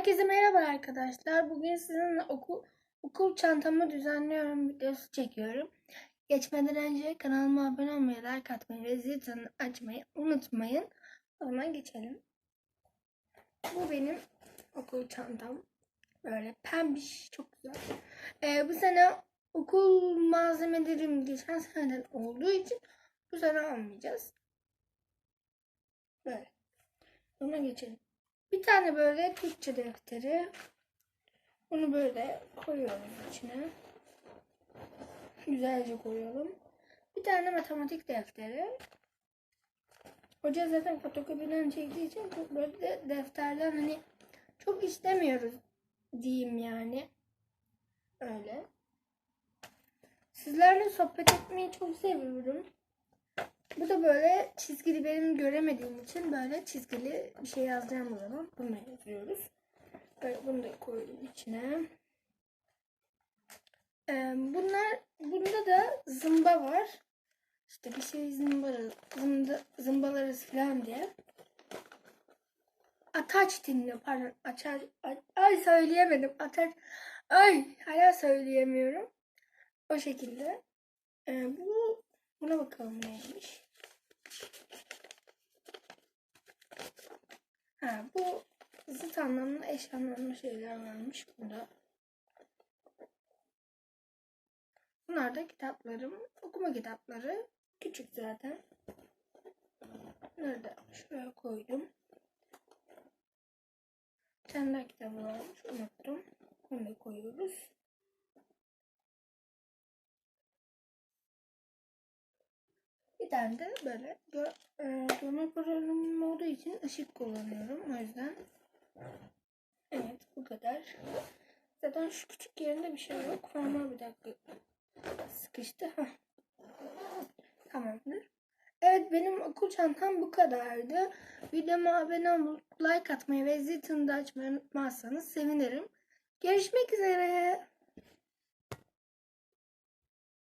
Herkese merhaba arkadaşlar. Bugün sizinle okul okul çantamı düzenliyorum videosu çekiyorum. Geçmeden önce kanalıma abone olmayı, like atmayı ve zil açmayı unutmayın. O zaman geçelim. Bu benim okul çantam. Böyle pembiş, çok güzel. Ee, bu sene okul malzemelerim geçen seneden olduğu için bu sene almayacağız. Böyle. Ona geçelim. Bir tane böyle Türkçe defteri. Bunu böyle koyuyoruz içine. Güzelce koyalım. Bir tane matematik defteri. Hoca zaten fotokopiden çektiği için çok böyle de defterler hani çok istemiyoruz diyeyim yani. Öyle. Sizlerle sohbet etmeyi çok seviyorum. Bu da böyle çizgili benim göremediğim için böyle çizgili bir şey yazacağım o zaman. Bunu yazıyoruz. Böyle bunu da koydum içine. Ee, bunlar bunda da zımba var. İşte bir şey zımbara, zımba, zımbalarız falan diye. Ataç dinliyor pardon. Açar, ay söyleyemedim. Ataç. Ay hala söyleyemiyorum. O şekilde. Ee, bu Buna bakalım neymiş. Ha bu zıt anlamlı eş anlamlı şeyler varmış burada. Bunlar da kitaplarım. Okuma kitapları. Küçük zaten. Bunları da şuraya koydum. Daha kitabı varmış. Unuttum. Bunu da koyuyoruz. Bir tane de böyle gö e, görme programım olduğu için ışık kullanıyorum. O yüzden evet bu kadar. Zaten şu küçük yerinde bir şey yok. Ama bir dakika sıkıştı. Heh. Tamamdır. Evet benim okul çantam bu kadardı. Videoma abone olup like atmayı ve zil tını da açmayı unutmazsanız sevinirim. Görüşmek üzere.